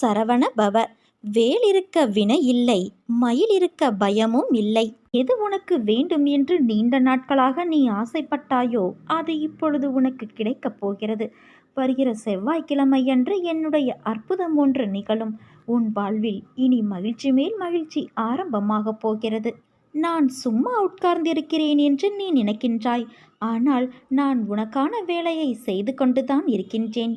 சரவண பவ. வேல் இருக்க வினை இல்லை மயில் இருக்க பயமும் இல்லை. எது உனக்கு வேண்டும் என்று நீண்ட நாட்களாக நீ ஆசைப்பட்டாயோ அது இப்பொழுது உனக்கு கிடைக்கப் போகிறது. வருகிற செவ்வாய்க்கிழமை அன்று என்னுடைய அற்புதம் ஒன்று நிகழும். உன் வாழ்வில் இனி மகிழ்ச்சி மேல் மகிழ்ச்சி ஆரம்பமாகப் போகிறது. நான் சும்மா உட்கார்ந்திருக்கிறேன் என்று நீ நினைக்கின்றாய். ஆனால் நான் உனக்கான வேலையை செய்து கொண்டுதான் இருக்கின்றேன்.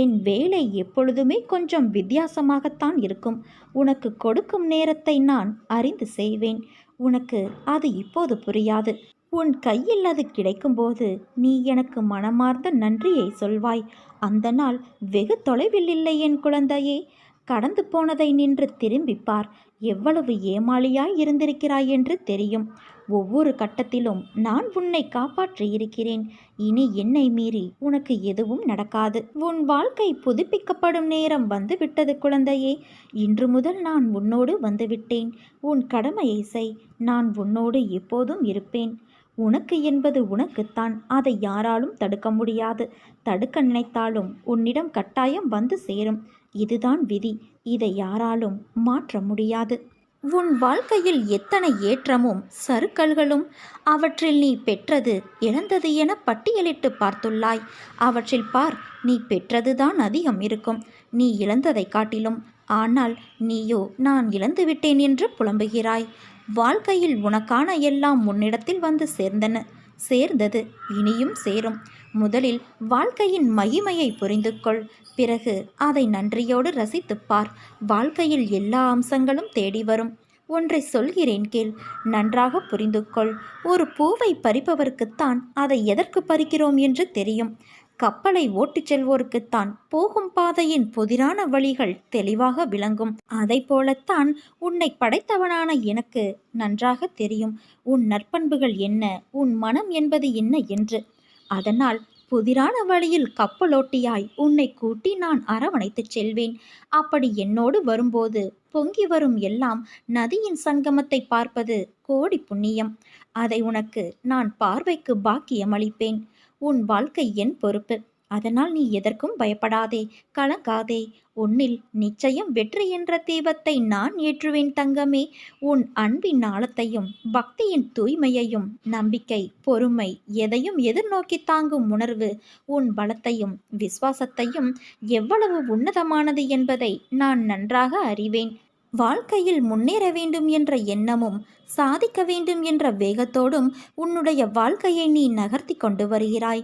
என் வேலை எப்பொழுதுமே கொஞ்சம் வித்தியாசமாகத்தான் இருக்கும். உனக்கு கொடுக்கும் நேரத்தை நான் அறிந்து செய்வேன். உனக்கு அது இப்போது புரியாது. உன் கையில் அது கிடைக்கும்போது நீ எனக்கு மனமார்ந்த நன்றியை சொல்வாய். அந்த நாள் வெகு தொலைவில் இல்லை என் குழந்தையே. கடந்து போனதை நின்று திரும்பிப் பார் எவ்வளவு ஏமாளியாய் இருந்திருக்கிறாய் என்று தெரியும். ஒவ்வொரு கட்டத்திலும் நான் உன்னை காப்பாற்றியிருக்கிறேன் இனி என்னை மீறி உனக்கு எதுவும் நடக்காது. உன் வாழ்க்கை புதுப்பிக்கப்படும் நேரம் வந்துவிட்டது குழந்தையே. இன்று முதல் நான் உன்னோடு வந்துவிட்டேன். உன் கடமையை செய். நான் உன்னோடு எப்போதும் இருப்பேன். உனக்கு என்பது உனக்குத்தான். அதை யாராலும் தடுக்க முடியாது. தடுக்க நினைத்தாலும் உன்னிடம் கட்டாயம் வந்து சேரும். இதுதான் விதி. இதை யாராலும் மாற்ற முடியாது. உன் வாழ்க்கையில் எத்தனை ஏற்றமும் சறுக்கல்களும் அவற்றில் நீ பெற்றது இழந்தது என பட்டியலிட்டு பார்த்துள்ளாய். அவற்றில் பார் நீ பெற்றதுதான் அதிகம் இருக்கும். நீ இழந்ததை காட்டிலும் ஆனால் நீயோ நான் இழந்துவிட்டேன் என்று புலம்புகிறாய். வாழ்க்கையில் உனக்கான எல்லாம் உன்னிடத்தில் வந்து சேர்ந்தன. சேர்ந்தது இனியும் சேரும். முதலில் வாழ்க்கையின் மகிமையை புரிந்து கொள் பிறகு அதை நன்றியோடு ரசித்துப் பார் வாழ்க்கையில் எல்லா அம்சங்களும் தேடி வரும். ஒன்றை சொல்கிறேன் கேள். நன்றாக புரிந்து கொள் ஒரு பூவை பறிப்பவருக்குத்தான் அதை எதற்கு பறிக்கிறோம் என்று தெரியும். கப்பலை ஓட்டிச் செல்வோருக்குத்தான் போகும் பாதையின் புதிரான வழிகள் தெளிவாக விளங்கும். அதை போலத்தான் உன்னை படைத்தவனான எனக்கு நன்றாக தெரியும். உன் நற்பண்புகள் என்ன? உன் மனம் என்பது என்ன என்று. அதனால் புதிரான வழியில் கப்பலோட்டியாய் உன்னை கூட்டி நான் அரவணைத்துச் செல்வேன். அப்படி என்னோடு வரும்போது பொங்கி வரும் எல்லாம் நதியின் சங்கமத்தை பார்ப்பது கோடி புண்ணியம். அதை உனக்கு நான் பார்வைக்கு பாக்கியம் அளிப்பேன் உன் வாழ்க்கை என் பொறுப்பு. அதனால் நீ எதற்கும் பயப்படாதே கலங்காதே. உன்னில் நிச்சயம் வெற்றி என்ற தீபத்தை நான் ஏற்றுவேன் தங்கமே. உன் அன்பின் ஆழத்தையும் பக்தியின் தூய்மையையும் நம்பிக்கை பொறுமை எதையும் எதிர்நோக்கி தாங்கும் உணர்வு உன் பலத்தையும் விசுவாசத்தையும் எவ்வளவு உன்னதமானது என்பதை நான் நன்றாக அறிவேன். வாழ்க்கையில் முன்னேற வேண்டும் என்ற எண்ணமும் சாதிக்க வேண்டும் என்ற வேகத்தோடும் உன்னுடைய வாழ்க்கையை நீ நகர்த்தி கொண்டு வருகிறாய்.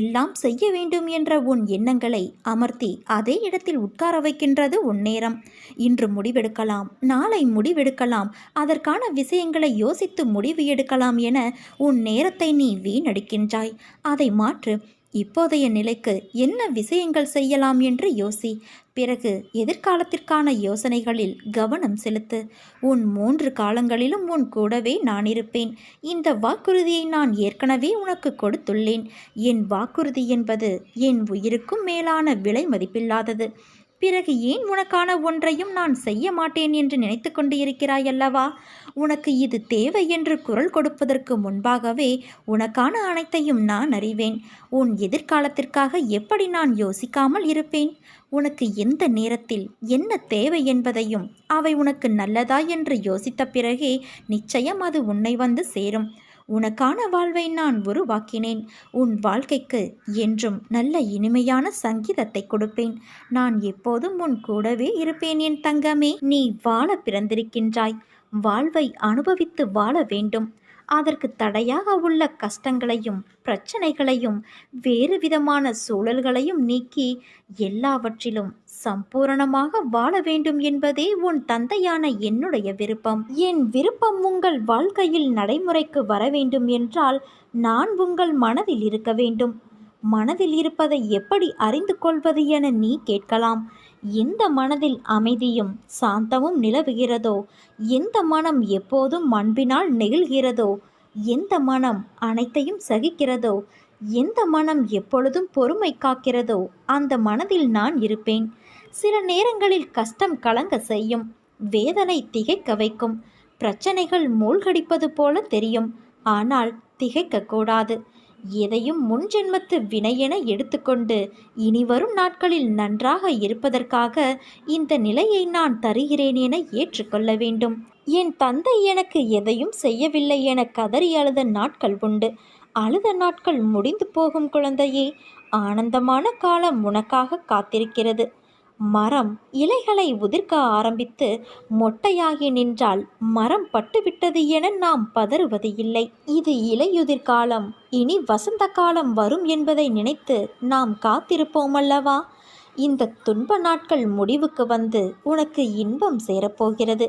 எல்லாம் செய்ய வேண்டும் என்ற உன் எண்ணங்களை அமர்த்தி அதே இடத்தில் உட்கார வைக்கின்றது உன் நேரம். இன்று முடிவெடுக்கலாம் நாளை முடிவெடுக்கலாம் அதற்கான விஷயங்களை யோசித்து முடிவு எடுக்கலாம் என உன் நேரத்தை நீ வீணடிக்கின்றாய். அதை மாற்று இப்போதைய நிலைக்கு என்ன விஷயங்கள் செய்யலாம் என்று யோசி. பிறகு எதிர்காலத்திற்கான யோசனைகளில் கவனம் செலுத்து. உன் மூன்று காலங்களிலும் உன் கூடவே நான் இருப்பேன். இந்த வாக்குறுதியை நான் ஏற்கனவே உனக்கு கொடுத்துள்ளேன். என் வாக்குறுதி என்பது என் உயிருக்கும் மேலான விலை மதிப்பில்லாதது. பிறகு ஏன் உனக்கான ஒன்றையும் நான் செய்ய மாட்டேன் என்று நினைத்து கொண்டு இருக்கிறாய் அல்லவா? உனக்கு இது தேவை என்று குரல் கொடுப்பதற்கு முன்பாகவே உனக்கான அனைத்தையும் நான் அறிவேன். உன் எதிர்காலத்திற்காக எப்படி நான் யோசிக்காமல் இருப்பேன்? உனக்கு எந்த நேரத்தில் என்ன தேவை என்பதையும் அவை உனக்கு நல்லதா என்று யோசித்த பிறகே நிச்சயம் அது உன்னை வந்து சேரும். உனக்கான வாழ்வை நான் உருவாக்கினேன். உன் வாழ்க்கைக்கு என்றும் நல்ல இனிமையான சங்கீதத்தை கொடுப்பேன். நான் எப்போதும் உன் கூடவே இருப்பேன் என் தங்கமே. நீ வாழ பிறந்திருக்கின்றாய். வாழ்வை அனுபவித்து வாழ வேண்டும். அதற்கு தடையாக உள்ள கஷ்டங்களையும் பிரச்சனைகளையும் வேறு விதமான சூழல்களையும் நீக்கி எல்லாவற்றிலும் சம்பூரணமாக வாழ வேண்டும் என்பதே உன் தந்தையான என்னுடைய விருப்பம். என் விருப்பம் உங்கள் வாழ்க்கையில் நடைமுறைக்கு வர வேண்டும் என்றால் நான் உங்கள் மனதில் இருக்க வேண்டும். மனதில் இருப்பதை எப்படி அறிந்து கொள்வது என நீ கேட்கலாம். எந்த மனதில் அமைதியும் சாந்தமும் நிலவுகிறதோ எந்த மனம் எப்போதும் அன்பினால் நெகிழ்கிறதோ எந்த மனம் அனைத்தையும் சகிக்கிறதோ எந்த மனம் எப்பொழுதும் பொறுமை காக்கிறதோ அந்த மனதில் நான் இருப்பேன். சில நேரங்களில் கஷ்டம் கலங்க செய்யும் வேதனை திகைக்க வைக்கும் பிரச்சனைகள் மூழ்கடிப்பது போல தெரியும். ஆனால் திகைக்கக்கூடாது எதையும் முன்ஜென்மத்து வினையென எடுத்துக்கொண்டு இனி வரும் நாட்களில் நன்றாக இருப்பதற்காக இந்த நிலையை நான் தருகிறேன் என ஏற்றுக்கொள்ள வேண்டும். என் தந்தை எனக்கு எதையும் செய்யவில்லை என கதறி அழுத நாட்கள் உண்டு. அழுத நாட்கள் முடிந்து போகும் குழந்தையே ஆனந்தமான காலம் உனக்காக காத்திருக்கிறது. மரம் இலைகளை உதிர்க்க ஆரம்பித்து மொட்டையாகி நின்றால் மரம் பட்டுவிட்டது என நாம் பதறுவது இல்லை. இது இலையுதிர் காலம். இனி வசந்த காலம் வரும் என்பதை நினைத்து நாம் காத்திருப்போம் அல்லவா? இந்த துன்ப நாட்கள் முடிவுக்கு வந்து உனக்கு இன்பம் சேரப்போகிறது.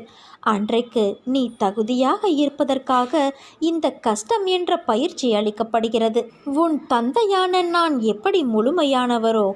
அன்றைக்கு நீ தகுதியாக இருப்பதற்காக இந்த கஷ்டம் என்ற பயிற்சி அளிக்கப்படுகிறது. உன் தந்தையான நான் எப்படி முழுமையானவரோ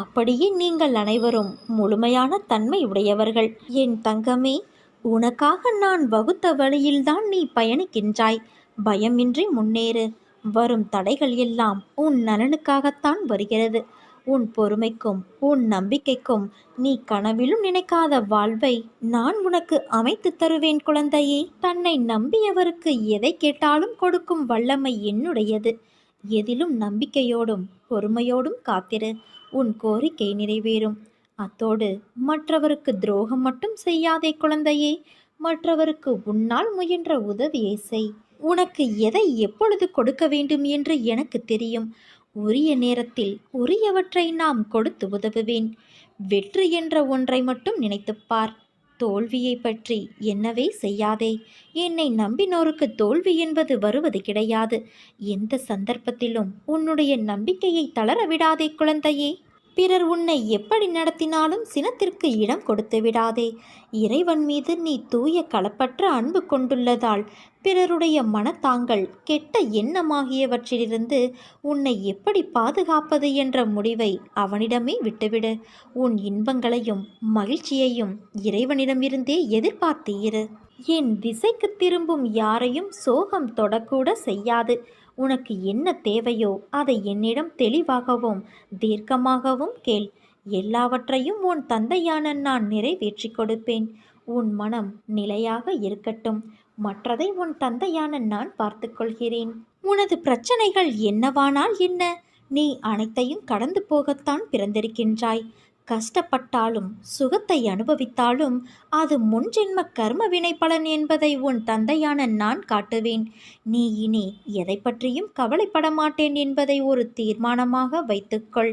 அப்படியே நீங்கள் அனைவரும் முழுமையான தன்மை உடையவர்கள். என் தங்கமே உனக்காக நான் வகுத்த வழியில்தான் நீ பயணிக்கின்றாய். பயமின்றி முன்னேறு. வரும் தடைகள் எல்லாம் உன் நலனுக்காகத்தான் வருகிறது. உன் பொறுமைக்கும் உன் நம்பிக்கைக்கும் நீ கனவிலும் நினைக்காத வாழ்வை நான் உனக்கு அமைத்து தருவேன் குழந்தையே. தன்னை நம்பியவருக்கு எதை கேட்டாலும் கொடுக்கும் வல்லமை என்னுடையது. எதிலும் நம்பிக்கையோடும் பொறுமையோடும் காத்திரு. உன் கோரிக்கை நிறைவேறும். அத்தோடு மற்றவருக்கு துரோகம் மட்டும் செய்யாதே குழந்தையே. மற்றவருக்கு உன்னால் முயன்ற உதவியை செய். உனக்கு எதை எப்பொழுது கொடுக்க வேண்டும் என்று எனக்கு தெரியும். உரிய நேரத்தில் உரியவற்றை நாம் கொடுத்து உதவுவேன். வெற்றி என்ற ஒன்றை மட்டும் நினைத்துப்பார் தோல்வியை பற்றி என்னவே செய்யாதே. என்னை நம்பினோருக்கு தோல்வி என்பது வருவது கிடையாது. எந்த சந்தர்ப்பத்திலும் உன்னுடைய நம்பிக்கையை தளர விடாதே குழந்தையே. பிறர் உன்னை எப்படி நடத்தினாலும் சினத்திற்கு இடம் கொடுத்து விடாதே. இறைவன் மீது நீ தூய களப்பற்ற அன்பு கொண்டுள்ளதால் பிறருடைய மனத்தாங்கள் கெட்ட எண்ணமாகியவற்றிலிருந்து உன்னை எப்படி பாதுகாப்பது என்ற முடிவை அவனிடமே விட்டுவிடு. உன் இன்பங்களையும் மகிழ்ச்சியையும் இறைவனிடமிருந்தே எதிர்பார்த்து இரு. என் திசைக்கு திரும்பும் யாரையும் சோகம் தொடக்கூட செய்யாது. உனக்கு என்ன தேவையோ அதை என்னிடம் தெளிவாகவும் தீர்க்கமாகவும் கேள். எல்லாவற்றையும் உன் தந்தையான நான் நிறைவேற்றி கொடுப்பேன். உன் மனம் நிலையாக இருக்கட்டும். மற்றதை உன் தந்தையான நான் பார்த்துக்கொள்கிறேன் உனது பிரச்சனைகள் என்னவானால் என்ன? நீ அனைத்தையும் கடந்து போகத்தான் பிறந்திருக்கின்றாய். கஷ்டப்பட்டாலும் சுகத்தை அனுபவித்தாலும் அது முன்ஜென்ம கர்ம வினை பலன் என்பதை உன் தந்தையான நான் காட்டுவேன். நீ இனி எதை பற்றியும் கவலைப்பட மாட்டேன் என்பதை ஒரு தீர்மானமாக வைத்துக்கொள்.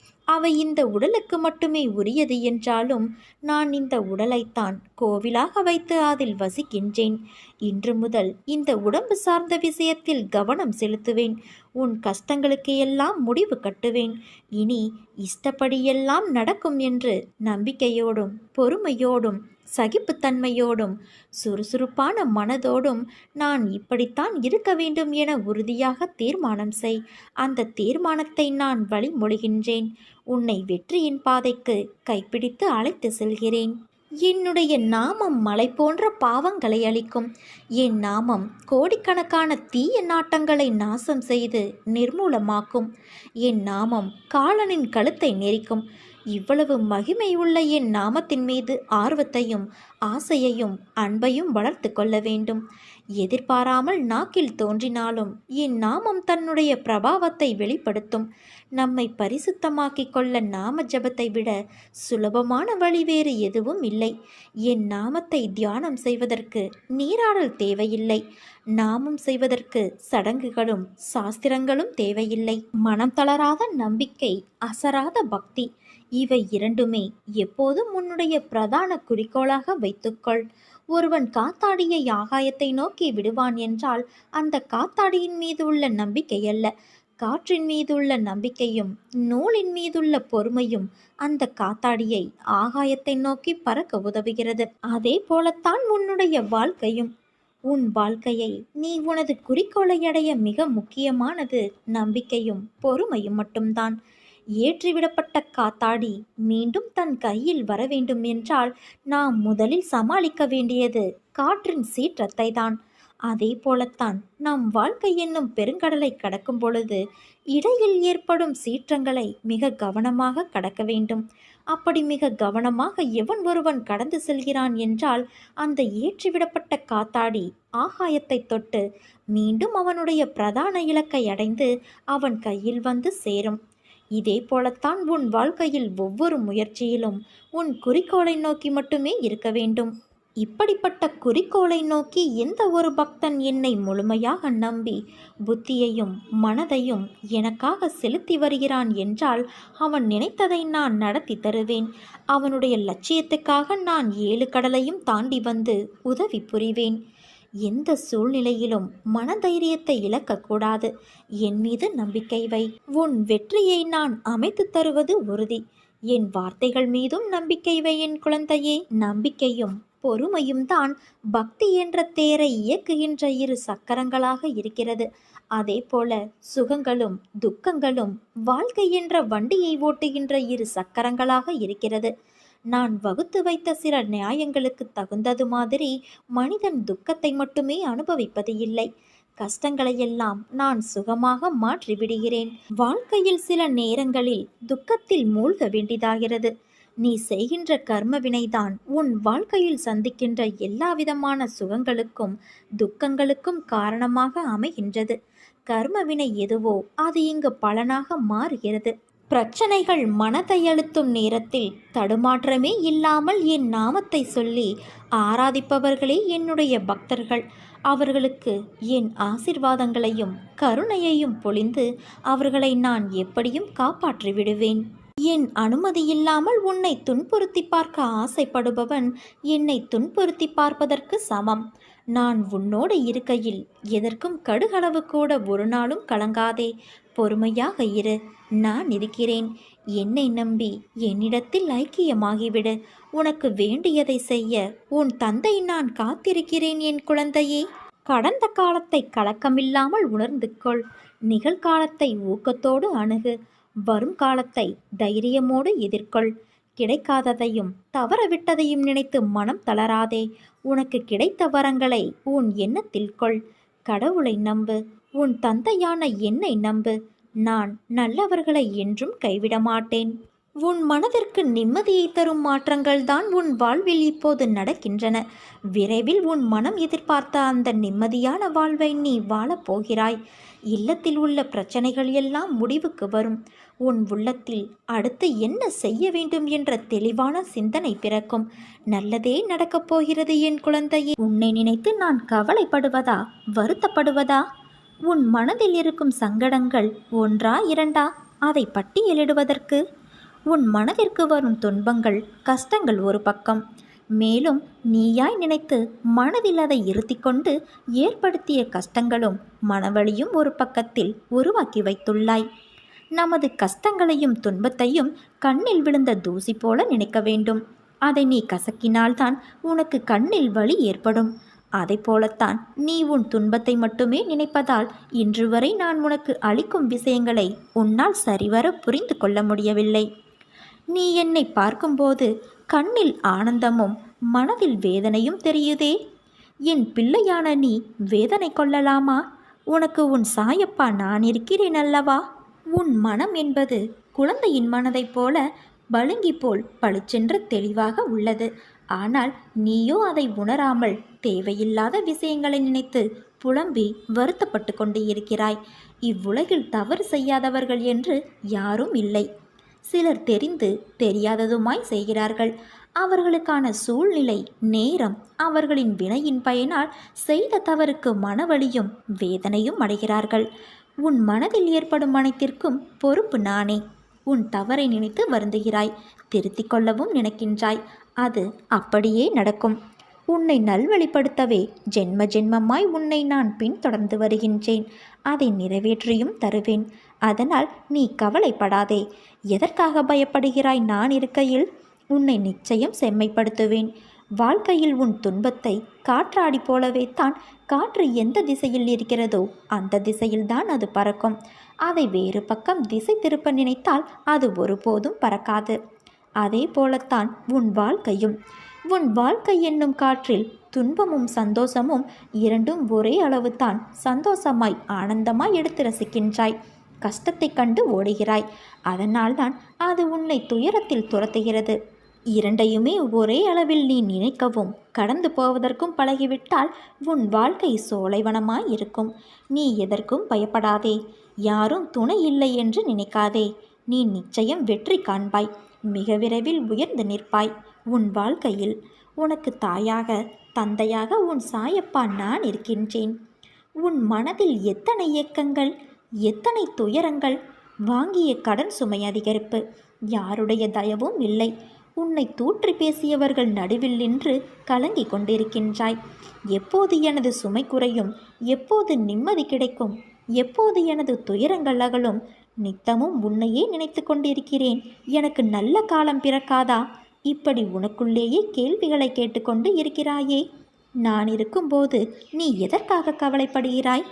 அவை இந்த உடலுக்கு மட்டுமே உரியது என்றாலும் நான் இந்த உடலைத்தான் கோவிலாக வைத்து அதில் வசிக்கின்றேன். இன்று முதல் இந்த உடம்பு சார்ந்த விஷயத்தில் கவனம் செலுத்துவேன். உன் கஷ்டங்களுக்கு எல்லாம் முடிவு கட்டுவேன். இனி இஷ்டப்படியெல்லாம் நடக்கும் என்று நம்பிக்கையோடும் பொறுமையோடும் சகிப்புத்தன்மையோடும் சுறுசுறுப்பான மனதோடும் நான் இப்படித்தான் இருக்க வேண்டும் என உறுதியாக தீர்மானம் செய். அந்த தீர்மானத்தை நான் வழிமொழிகின்றேன் உன்னை வெற்றியின் பாதைக்கு கைப்பிடித்து அழைத்து செல்கிறேன். என்னுடைய நாமம் மலை போன்ற பாவங்களை அளிக்கும் என் நாமம் கோடிக்கணக்கான தீய நாட்டங்களை நாசம் செய்து நிர்மூலமாக்கும். என் நாமம் காலனின் கழுத்தை நெரிக்கும். இவ்வளவு மகிமை உள்ள என் நாமத்தின் மீது ஆர்வத்தையும் ஆசையையும் அன்பையும் வளர்த்து கொள்ள வேண்டும். எதிர்பாராமல் நாக்கில் தோன்றினாலும் என் நாமம் தன்னுடைய பிரபாவத்தை வெளிப்படுத்தும். நம்மை பரிசுத்தமாக்கிக் கொள்ள நாம ஜபத்தை விட சுலபமான வழி வேறு எதுவும் இல்லை. என் நாமத்தை தியானம் செய்வதற்கு நீராடல் தேவையில்லை. நாமம் செய்வதற்கு சடங்குகளும் சாஸ்திரங்களும் தேவையில்லை. மனம் தளராத நம்பிக்கை அசராத பக்தி இவை இரண்டுமே எப்போதும் உன்னுடைய பிரதான குறிக்கோளாக வைத்துக்கொள். ஒருவன் காத்தாடியை ஆகாயத்தை நோக்கி விடுவான் என்றால் அந்த காத்தாடியின் மீது உள்ள நம்பிக்கை அல்ல. காற்றின் மீதுள்ள நம்பிக்கையும் நூலின் மீதுள்ள பொறுமையும் அந்த காத்தாடியை ஆகாயத்தை நோக்கி பறக்க உதவுகிறது. அதே போலத்தான் உன்னுடைய வாழ்க்கையும். உன் வாழ்க்கையை நீ உனது குறிக்கோளை அடைய மிக முக்கியமானது நம்பிக்கையும் பொறுமையும் மட்டும்தான். ஏற்றிவிடப்பட்ட காத்தாடி மீண்டும் தன் கையில் வர வேண்டும் என்றால் நாம் முதலில் சமாளிக்க வேண்டியது காற்றின் சீற்றத்தை தான் அதே போலத்தான் நம் வாழ்க்கை என்னும் பெருங்கடலை கடக்கும் பொழுது இடையில் ஏற்படும் சீற்றங்களை மிக கவனமாக கடக்க வேண்டும். அப்படி மிக கவனமாக எவன் ஒருவன் கடந்து செல்கிறான் என்றால் அந்த ஏற்றிவிடப்பட்ட காத்தாடி ஆகாயத்தை தொட்டு மீண்டும் அவனுடைய பிரதான இலக்கை அடைந்து அவன் கையில் வந்து சேரும். இதே போலத்தான் உன் வாழ்க்கையில் ஒவ்வொரு முயற்சியிலும் உன் குறிக்கோளை நோக்கி மட்டுமே இருக்க வேண்டும். இப்படிப்பட்ட குறிக்கோளை நோக்கி எந்த ஒரு பக்தன் என்னை முழுமையாக நம்பி புத்தியையும் மனதையும் எனக்காக செலுத்தி வருகிறான் என்றால் அவன் நினைத்ததை நான் நடத்தி தருவேன். அவனுடைய லட்சியத்துக்காக நான் ஏழு கடலையும் தாண்டி வந்து உதவி புரிவேன். எந்த சூழ்நிலையிலும் மனதைரியத்தை இழக்கக்கூடாது. என் மீது நம்பிக்கை வை. உன் வெற்றியை நான் அமைத்து தருவது உறுதி. என் வார்த்தைகள் மீதும் நம்பிக்கை வை என் குழந்தையே. நம்பிக்கையும் பொறுமையும் தான் பக்தி என்ற தேரை இயக்குகின்ற இரு சக்கரங்களாக இருக்கிறது. அதே போல சுகங்களும் துக்கங்களும் வாழ்க்கை என்ற வண்டியை ஓட்டுகின்ற இரு சக்கரங்களாக இருக்கிறது. நான் வகுத்து வைத்த சில நியாயங்களுக்கு தகுந்தது மாதிரி மனிதன் துக்கத்தை மட்டுமே அனுபவிப்பது இல்லை. கஷ்டங்களையெல்லாம் நான் சுகமாக மாற்றி விடுகிறேன். வாழ்க்கையில் சில நேரங்களில் துக்கத்தில் மூழ்க வேண்டியதாகிறது. நீ செய்கின்ற கர்ம வினைதான் உன் வாழ்க்கையில் சந்திக்கின்ற எல்லா விதமான சுகங்களுக்கும் துக்கங்களுக்கும் காரணமாக அமைகின்றது. கர்ம வினை எதுவோ அது இங்கு பலனாக மாறுகிறது. பிரச்சனைகள் மனதை அழுத்தும் நேரத்தில் தடுமாற்றமே இல்லாமல் என் நாமத்தை சொல்லி ஆராதிப்பவர்களே என்னுடைய பக்தர்கள். அவர்களுக்கு என் ஆசிர்வாதங்களையும் கருணையையும் பொழிந்து அவர்களை நான் எப்படியும் காப்பாற்றி விடுவேன். என் அனுமதி இல்லாமல் உன்னை துன்புறுத்தி பார்க்க ஆசைப்படுபவன் என்னை துன்புறுத்தி பார்ப்பதற்கு சமம். நான் உன்னோடு இருக்கையில் எதற்கும் கடுகளவு கூட ஒரு நாளும் கலங்காதே. பொறுமையாக இரு நான் இருக்கிறேன். என்னை நம்பி என்னிடத்தில் ஐக்கியமாகிவிடு. உனக்கு வேண்டியதை செய்ய உன் தந்தை நான் காத்திருக்கிறேன் என் குழந்தையே. கடந்த காலத்தை கலக்கமில்லாமல் உணர்ந்து கொள். நிகழ்காலத்தை ஊக்கத்தோடு அணுகு. வரும் காலத்தை தைரியமோடு எதிர்கொள். கிடைக்காததையும் தவறவிட்டதையும் நினைத்து மனம் தளராதே. உனக்கு கிடைத்த வரங்களை உன் எண்ணத்தில் கொள். கடவுளை நம்பு. உன் தந்தையான என்னை நம்பு. நான் நல்லவர்களை என்றும் கைவிட மாட்டேன். உன் மனதிற்கு நிம்மதியை தரும் மாற்றங்கள் தான் உன் வாழ்வில் இப்போது நடக்கின்றன. விரைவில் உன் மனம் எதிர்பார்த்த அந்த நிம்மதியான வாழ்வை நீ வாழப் போகிறாய். இல்லத்தில் உள்ள பிரச்சனைகள் எல்லாம் முடிவுக்கு வரும். உன் உள்ளத்தில் அடுத்து என்ன செய்ய வேண்டும் என்ற தெளிவான சிந்தனை பிறக்கும். நல்லதே நடக்கப் போகிறது என் குழந்தையே. உன்னை நினைத்து நான் கவலைப்படுவதா? வருத்தப்படுவதா? உன் மனதில் இருக்கும் சங்கடங்கள் ஒன்றா இரண்டா? அதை பட்டியலிடுவதற்கு? உன் மனதிற்கு வரும் துன்பங்கள் கஷ்டங்கள் ஒரு பக்கம். மேலும் நீயாய் நினைத்து மனதில் அதை இருத்தி கொண்டு ஏற்படுத்திய கஷ்டங்களும் மனவழியும் ஒரு பக்கத்தில் உருவாக்கி வைத்துள்ளாய். நமது கஷ்டங்களையும் துன்பத்தையும் கண்ணில் விழுந்த தூசி போல நினைக்க வேண்டும். அதை நீ கசக்கினால்தான் உனக்கு கண்ணில் வலி ஏற்படும். அதை போலத்தான் நீ உன் துன்பத்தை மட்டுமே நினைப்பதால் இன்று வரை நான் உனக்கு அளிக்கும் விஷயங்களை உன்னால் சரிவர புரிந்து கொள்ள முடியவில்லை. நீ என்னை பார்க்கும்போது கண்ணில் ஆனந்தமும் மனதில் வேதனையும் தெரியுதே? என் பிள்ளையான நீ வேதனை கொள்ளலாமா? உனக்கு உன் சாயப்பா நான் இருக்கிறேன் அல்லவா? உன் மனம் என்பது குழந்தையின் மனதைப் போல பழுங்கி போல் பளிச்சென்று தெளிவாக உள்ளது. ஆனால் நீயோ அதை உணராமல் தேவையில்லாத விஷயங்களை நினைத்து புலம்பி வருத்தப்பட்டு கொண்டு இருக்கிறாய். இவ்வுலகில் தவறு செய்யாதவர்கள் என்று யாரும் இல்லை. சிலர் தெரிந்து தெரியாததுமாய் செய்கிறார்கள். அவர்களுக்கான சூழ்நிலை நேரம் அவர்களின் வினையின் பயனால் செய்த தவறுக்கு மனவழியும் வேதனையும் அடைகிறார்கள். உன் மனதில் ஏற்படும் அனைத்திற்கும் பொறுப்பு நானே. உன் தவறை நினைத்து வருந்துகிறாய். திருத்திக் கொள்ளவும் நினைக்கின்றாய். அது அப்படியே நடக்கும். உன்னை நல்வழிப்படுத்தவே ஜென்ம ஜென்மமாய் உன்னை நான் பின்தொடர்ந்து வருகின்றேன். அதை நிறைவேற்றியும் தருவேன். அதனால் நீ கவலைப்படாதே. எதற்காக பயப்படுகிறாய் நான் இருக்கையில்? உன்னை நிச்சயம் செம்மைப்படுத்துவேன். வாழ்க்கையில் உன் துன்பத்தை காற்றாடி போலவே தான் காற்று எந்த திசையில் இருக்கிறதோ அந்த திசையில்தான் அது பறக்கும். அதை வேறு பக்கம் திசை திருப்ப நினைத்தால் அது ஒருபோதும் பறக்காது. அதே போலத்தான் உன் வாழ்க்கையும். உன் வாழ்க்கை என்னும் காற்றில் துன்பமும் சந்தோஷமும் இரண்டும் ஒரே அளவுதான் சந்தோஷமாய் ஆனந்தமாய் எடுத்து ரசிக்கின்றாய். கஷ்டத்தைக் கண்டு ஓடுகிறாய். அதனால்தான் அது உன்னை துயரத்தில் துரத்துகிறது. இரண்டையுமே ஒரே அளவில் நீ நினைக்கவும். கடந்து போவதற்கும் பழகிவிட்டால் உன் வாழ்க்கை சோலைவனமாய் இருக்கும். நீ எதற்கும் பயப்படாதே. யாரும் துணை இல்லை என்று நினைக்காதே. நீ நிச்சயம் வெற்றி காண்பாய். மிக விரைவில் உயர்ந்து நிற்பாய் உன் வாழ்க்கையில். உனக்கு தாயாக தந்தையாக உன் சாயப்பா நான் இருக்கின்றேன். உன் மனதில் எத்தனை இயக்கங்கள் எத்தனை துயரங்கள் வாங்கிய கடன் சுமை அதிகரிப்பு. யாருடைய தயவும் இல்லை. உன்னை தூற்றி பேசியவர்கள் நடுவில் நின்று கலங்கிக் கொண்டிருக்கின்றாய். எப்போது எனது சுமை குறையும்? எப்போது நிம்மதி கிடைக்கும்? எப்போது எனது துயரங்கள் அகலும்? நித்தமும் உன்னையே நினைத்து கொண்டிருக்கிறேன். எனக்கு நல்ல காலம் பிறக்காதா? இப்படி உனக்குள்ளேயே கேள்விகளை கேட்டுக்கொண்டு இருக்கிறாயே. நான் இருக்கும்போது நீ எதற்காக கவலைப்படுகிறாய்?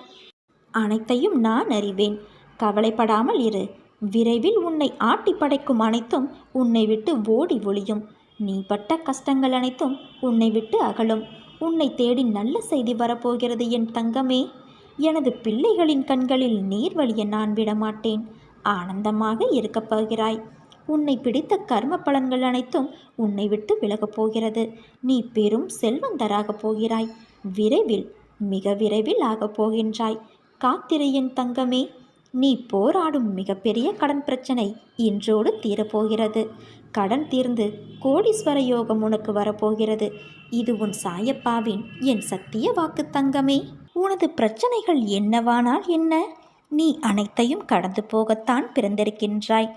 அனைத்தையும் நான் அறிவேன். கவலைப்படாமல் இரு. விரைவில் உன்னை ஆட்டி படைக்கும் அனைத்தும் உன்னை விட்டு ஓடி ஒளியும். நீ பட்ட கஷ்டங்கள் அனைத்தும் உன்னை விட்டு அகலும். உன்னை தேடி நல்ல செய்தி வரப்போகிறது என் தங்கமே. எனது பிள்ளைகளின் கண்களில் நீர் வழிய நான் விடமாட்டேன். ஆனந்தமாக இருக்கப் போகிறாய். உன்னை பிடித்த கர்ம பலன்கள் அனைத்தும் உன்னை விட்டு விலகப் போகிறது. நீ பெரும் செல்வந்தராகப் போகிறாய். விரைவில் மிக விரைவில் ஆகப் போகின்றாய். காத்திரையின் தங்கமே. நீ போராடும் மிகப்பெரிய கடன் பிரச்சனை இன்றோடு தீரப்போகிறது. கடன் தீர்ந்து கோடீஸ்வர யோகம் உனக்கு வரப்போகிறது. இது உன் சாயப்பாவின் என் சத்திய வாக்கு தங்கமே. உனது பிரச்சனைகள் என்னவானால் என்ன? நீ அனைத்தையும் கடந்து போகத்தான் பிறந்திருக்கின்றாய்.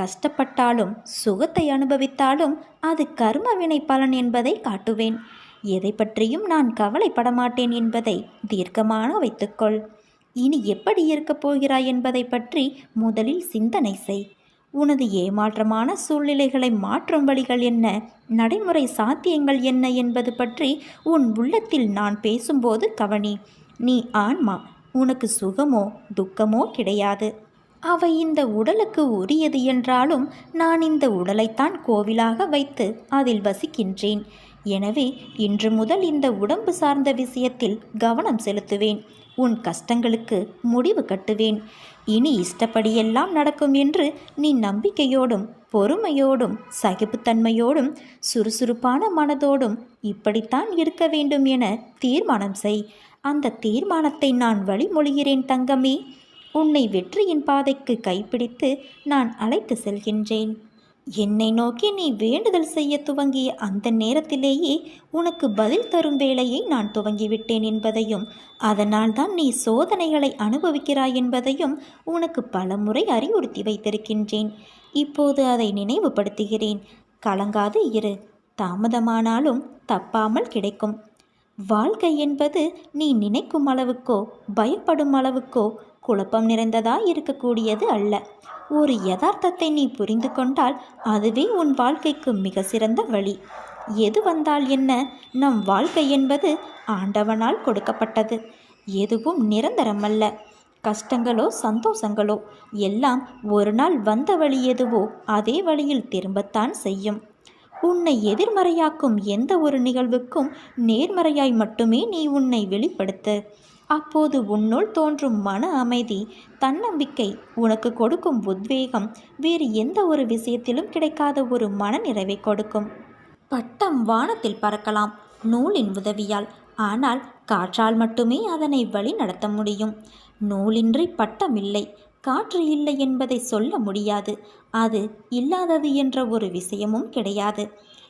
கஷ்டப்பட்டாலும் சுகத்தை அனுபவித்தாலும் அது கர்ம வினை பலன் என்பதை காட்டுவேன். எதை பற்றியும் நான் கவலைப்பட மாட்டேன் என்பதை தீர்க்கமான வைத்துக்கொள். இனி எப்படி இருக்கப் போகிறாய் என்பதை பற்றி முதலில் சிந்தனை செய். உனது ஏமாற்றமான சூழ்நிலைகளை மாற்றும் வழிகள் என்ன? நடைமுறை சாத்தியங்கள் என்ன என்பது பற்றி உன் உள்ளத்தில் நான் பேசும்போது கவனி. நீ ஆன்மா உனக்கு சுகமோ துக்கமோ கிடையாது. அவை இந்த உடலுக்கு உரியது என்றாலும் நான் இந்த உடலைத்தான் கோவிலாக வைத்து அதில் வசிக்கின்றேன். எனவே இன்று முதல் இந்த உடம்பு சார்ந்த விஷயத்தில் கவனம் செலுத்துவேன். உன் கஷ்டங்களுக்கு முடிவு கட்டுவேன். இனி இஷ்டப்படியெல்லாம் நடக்கும் என்று நீ நம்பிக்கையோடும் பொறுமையோடும் சகிப்புத்தன்மையோடும் சுறுசுறுப்பான மனதோடும் இப்படித்தான் இருக்க வேண்டும் என தீர்மானம் செய். அந்த தீர்மானத்தை நான் வழிமொழிகிறேன் தங்கமே. உன்னை வெற்றியின் பாதைக்கு கைப்பிடித்து நான் அழைத்து செல்கின்றேன். என்னை நோக்கி நீ வேண்டுதல் செய்ய துவங்கிய அந்த நேரத்திலேயே உனக்கு பதில் தரும் வேலையை நான் துவங்கிவிட்டேன் என்பதையும் அதனால்தான் நீ சோதனைகளை அனுபவிக்கிறாய் என்பதையும் உனக்கு பலமுறை அறிவுறுத்தி வைத்திருக்கின்றேன். இப்போது அதை நினைவுபடுத்துகிறேன். கலங்காது இரு. தாமதமானாலும் தப்பாமல் கிடைக்கும். வாழ்க்கை என்பது நீ நினைக்கும் அளவுக்கோ பயப்படும் அளவுக்கோ குழப்பம் நிறைந்ததாக இருக்கக்கூடியது அல்ல. ஒரு யதார்த்தத்தை நீ புரிந்து கொண்டால் அதுவே உன் வாழ்க்கைக்கு மிக சிறந்த வழி. எது வந்தால் என்ன? நம் வாழ்க்கை என்பது ஆண்டவனால் கொடுக்கப்பட்டது. எதுவும் நிரந்தரமல்ல. கஷ்டங்களோ சந்தோஷங்களோ எல்லாம் ஒரு நாள் வந்த வழி எதுவோ அதே வழியில் திரும்பத்தான் செய்யும். உன்னை எதிர்மறையாக்கும் எந்த ஒரு நிகழ்வுக்கும் நேர்மறையாய் மட்டுமே நீ உன்னை வெளிப்படுத்து. அப்போது உன்னுள் தோன்றும் மன அமைதி தன்னம்பிக்கை உனக்கு கொடுக்கும் உத்வேகம் வேறு எந்த ஒரு விஷயத்திலும் கிடைக்காத ஒரு மன நிறைவை கொடுக்கும். பட்டம் வானத்தில் பறக்கலாம் நூலின் உதவியால். ஆனால் காற்றால் மட்டுமே அதனை வழி நடத்த முடியும். நூலின்றி பட்டம் இல்லை காற்று இல்லை என்பதை சொல்ல முடியாது. அது இல்லாதது என்ற ஒரு விஷயமும் கிடையாது.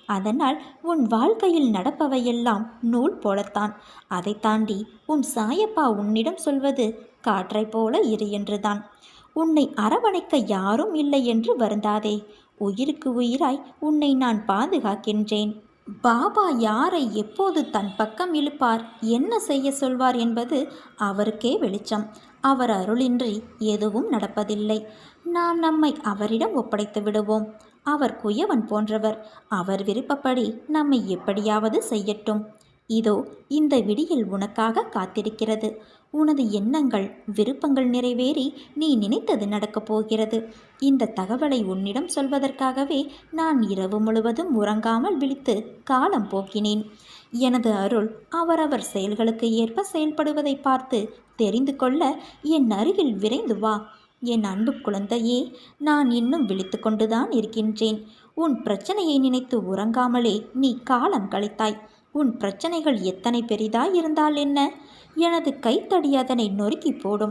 அதனால் உன் வாழ்க்கையில் நடப்பவையெல்லாம் நூல் போலத்தான். அதை தாண்டி உன் சாயப்பா உன்னிடம் சொல்வது காற்றைப் போல இரு என்றுதான். உன்னை அரவணைக்க யாரும் இல்லை என்று வருந்தாதே. உயிருக்கு உயிராய் உன்னை நான் பாதுகாக்கின்றேன். பாபா யாரை எப்போது தன் பக்கம் இழுப்பார் என்ன செய்ய சொல்வார் என்பது அவருக்கே வெளிச்சம். அவர் அருளின்றி எதுவும் நடப்பதில்லை. நாம் நம்மை அவரிடம் ஒப்படைத்து விடுவோம். அவர் குயவன் போன்றவர். அவர் விருப்பப்படி நம்மை எப்படியாவது செய்யட்டும். இதோ இந்த விடியில் உனக்காக காத்திருக்கிறது. உனது எண்ணங்கள் விருப்பங்கள் நிறைவேறி நீ நினைத்தது நடக்கப் போகிறது. இந்த தகவலை உன்னிடம் சொல்வதற்காகவே நான் இரவு முழுவதும் உறங்காமல் விழித்து காலம் போக்கினேன். எனது அருள் அவரவர் செயல்களுக்கு ஏற்ப செயல்படுவதை பார்த்து தெரிந்து கொள்ள என் அருகில் விரைந்து வா. என் அன்பு குழந்தையே நான் இன்னும் விழித்து கொண்டுதான் இருக்கின்றேன். உன் பிரச்சனையை நினைத்து உறங்காமலே நீ காலம் கழித்தாய். உன் பிரச்சனைகள் எத்தனை பெரிதாய் இருந்தால் என்ன? எனது கைத்தடி அதனை நொறுக்கி போடும்.